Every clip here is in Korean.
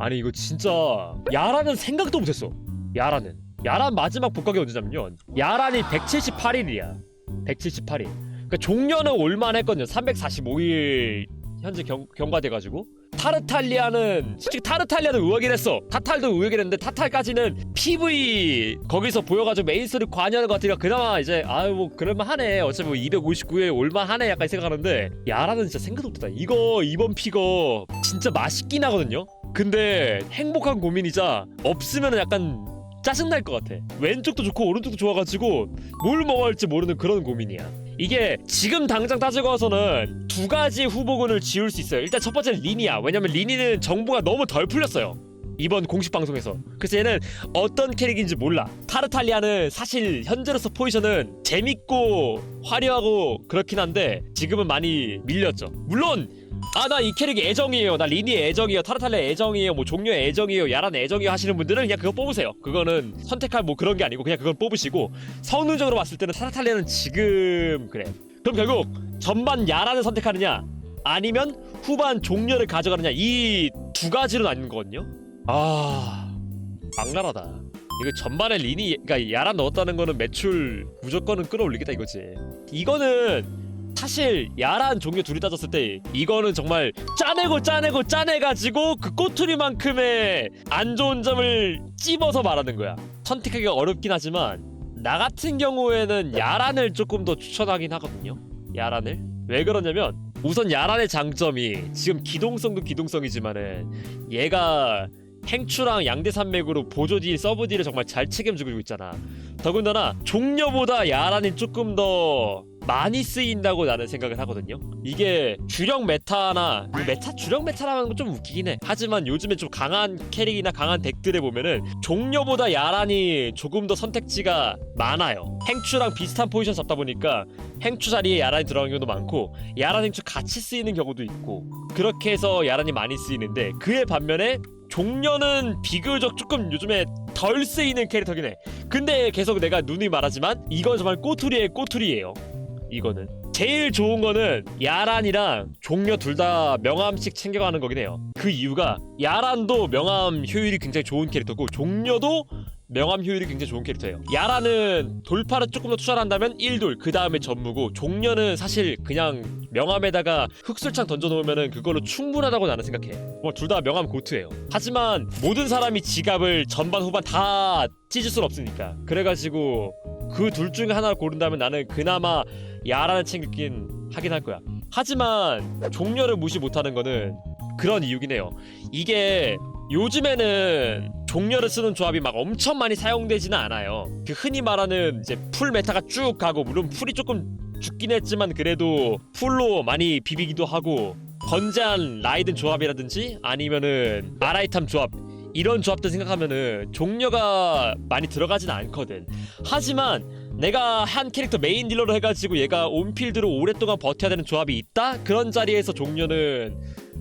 아니 이거 진짜 야라는 생각도 못했어. 야라는. 야란 마지막 복각이 언제냐면요. 야란이 178일이야. 178일. 그러니까 종려는 올만했거든요. 345일 현재 경, 경과돼가지고. 타르탈리아는 솔직히 타르탈리아는 의외긴 했어. 타탈도 의외긴 했는데 타탈까지는 PV 거기서 보여가지고 메인스토리 관여하는 것 같으니까 그나마 이제 아유 뭐 그럴만 하네. 어차피 뭐 259에 올만 하네. 약간 생각하는데 야라는 진짜 생각도 못했다. 이거 이번 피거 진짜 맛있긴 하거든요 근데 행복한 고민이자 없으면 약간 짜증날 것 같아 왼쪽도 좋고 오른쪽도 좋아가지고 뭘 먹어야 할지 모르는 그런 고민이야 이게 지금 당장 따지고서는 두 가지 후보군을 지울 수 있어요. 일단 첫 번째는 리니야. 왜냐면 리니는 정보가 너무 덜 풀렸어요. 이번 공식 방송에서. 그래서 얘는 어떤 캐릭인지 몰라. 타르탈리아는 사실 현재로서 포지션은 재밌고 화려하고 그렇긴 한데 지금은 많이 밀렸죠. 물론 아 나 이 캐릭이 애정이에요. 나 리니의 애정이에요. 타르탈리아 애정이에요. 뭐 종료의 애정이에요. 야란 애정이에요 하시는 분들은 그냥 그거 뽑으세요. 그거는 선택할 뭐 그런 게 아니고 그냥 그걸 뽑으시고 성능적으로 봤을 때는 타르탈리아는 지금 그래. 그럼 결국 전반 야란을 선택하느냐 아니면 후반 종료를 가져가느냐 이 두 가지로 나뉘는 거거든요. 아 악랄하다. 이거 전반에 리니 그러니까 야란 넣었다는 거는 매출 무조건은 끌어올리겠다 이거지. 이거는 사실 야란 종류 둘이 따졌을 때 이거는 정말 짜내고 짜내고 짜내가지고 그 꼬투리만큼의 안 좋은 점을 찝어서 말하는 거야. 선택하기가 어렵긴 하지만 나 같은 경우에는 야란을 조금 더 추천하긴 하거든요. 야란을 왜 그러냐면 우선 야란의 장점이 지금 기동성도 기동성이지만은 얘가 행추랑 양대 산맥으로 보조딜 서브딜을 정말 잘 책임지고 있잖아. 더군다나 종려보다 야란이 조금 더 많이 쓰인다고 나는 생각을 하거든요. 이게 주력 메타나 그 메타 주력 메타라는 건 좀 웃기긴 해. 하지만 요즘에 좀 강한 캐릭이나 강한 덱들에 보면은 종려보다 야란이 조금 더 선택지가 많아요. 행추랑 비슷한 포지션 잡다 보니까 행추 자리에 야란이 들어가는 경우도 많고 야란 행추 같이 쓰이는 경우도 있고 그렇게 해서 야란이 많이 쓰이는데 그에 반면에 종려는 비교적 조금 요즘에 덜 쓰이는 캐릭터긴 해. 근데 계속 내가 눈이 말하지만 이건 정말 꼬투리의 꼬투리예요. 이거는 제일 좋은 거는 야란이랑 종려 둘 다 명함씩 챙겨가는 거긴 해요. 그 이유가 야란도 명함 효율이 굉장히 좋은 캐릭터고 종려도 명함 효율이 굉장히 좋은 캐릭터예요. 야라는 돌파를 조금 더 투자한다면 1돌 그 다음에 전무고 종려는 사실 그냥 명함에다가 흑술창 던져놓으면은 그걸로 충분하다고 나는 생각해. 뭐 둘 다 명함 고트예요. 하지만 모든 사람이 지갑을 전반 후반 다 찢을 순 없으니까. 그래가지고 그 둘 중에 하나를 고른다면 나는 그나마 야라는 챙기긴 하긴 할 거야. 하지만 종려를 무시 못하는 거는 그런 이유긴 해요. 이게 요즘에는 종려를 쓰는 조합이 막 엄청 많이 사용되지는 않아요. 그 흔히 말하는 이제 풀 메타가 쭉 가고 물론 풀이 조금 죽긴 했지만 그래도 풀로 많이 비비기도 하고 건재한 라이든 조합이라든지 아니면은 아라이탐 조합 이런 조합들 생각하면은 종려가 많이 들어가진 않거든. 하지만 내가 한 캐릭터 메인 딜러로 해가지고 얘가 온필드로 오랫동안 버텨야 되는 조합이 있다? 그런 자리에서 종려는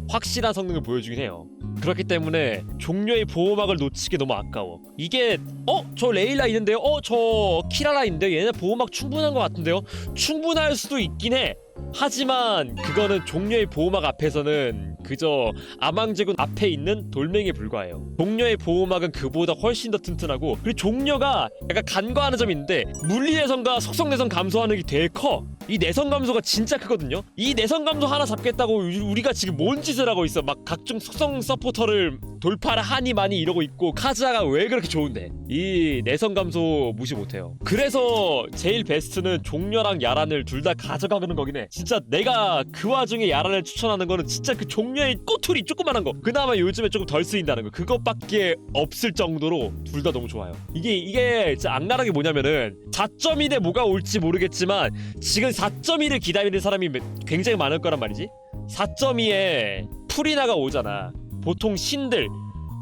확실한 성능을 보여주긴 해요. 그렇기 때문에 종료의 보호막을 놓치기 너무 아까워. 이게 어? 저 레일라 있는데요? 어? 저 키라라 있는데 얘네 보호막 충분한 것 같은데요? 충분할 수도 있긴 해. 하지만 그거는 종료의 보호막 앞에서는 그저 아망제군 앞에 있는 돌멩이에 불과해요. 종료의 보호막은 그보다 훨씬 더 튼튼하고 그리고 종료가 약간 간과하는 점이 있는데 물리내성과 속성내성 감소하는 게 되게 커. 이 내성 감소가 진짜 크거든요. 이 내성 감소 하나 잡겠다고 우- 우리가 지금 뭔 짓을 하고 있어? 막 각종 속성 서포터를 돌파를 하니 많이 이러고 있고 카즈아가 왜 그렇게 좋은데? 이 내성 감소 무시 못해요. 그래서 제일 베스트는 종려랑 야란을 둘 다 가져가는 거긴 해. 진짜 내가 그 와중에 야란을 추천하는 거는 진짜 그 종려의 꼬투리 조그만한 거. 그나마 요즘에 조금 덜 쓰인다는 거. 그것밖에 없을 정도로 둘 다 너무 좋아요. 이게 이게 진짜 악랄한 게 뭐냐면은 4.1에 뭐가 올지 모르겠지만 지금 4.1을 기다리는 사람이 굉장히 많을 거란 말이지. 4.2에 풀이나가 오잖아. 보통 신들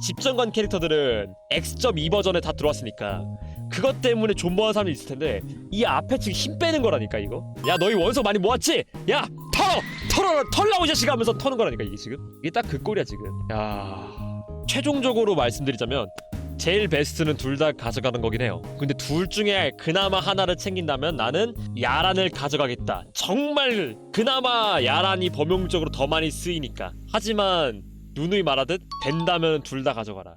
집정관 캐릭터들은 X.2 버전에 다 들어왔으니까 그것 때문에 존버하는 사람이 있을 텐데 이 앞에 지금 힘 빼는 거라니까 이거 야 너희 원석 많이 모았지? 야 털어! 털어! 털라고 이 자식아 하면서 터는 거라니까 이게 지금 이게 딱 그 꼴이야 지금 야 최종적으로 말씀드리자면 제일 베스트는 둘 다 가져가는 거긴 해요. 근데 둘 중에 그나마 하나를 챙긴다면 나는 야란을 가져가겠다. 정말 그나마 야란이 범용적으로 더 많이 쓰이니까. 하지만 누누이 말하듯 된다면 둘 다 가져가라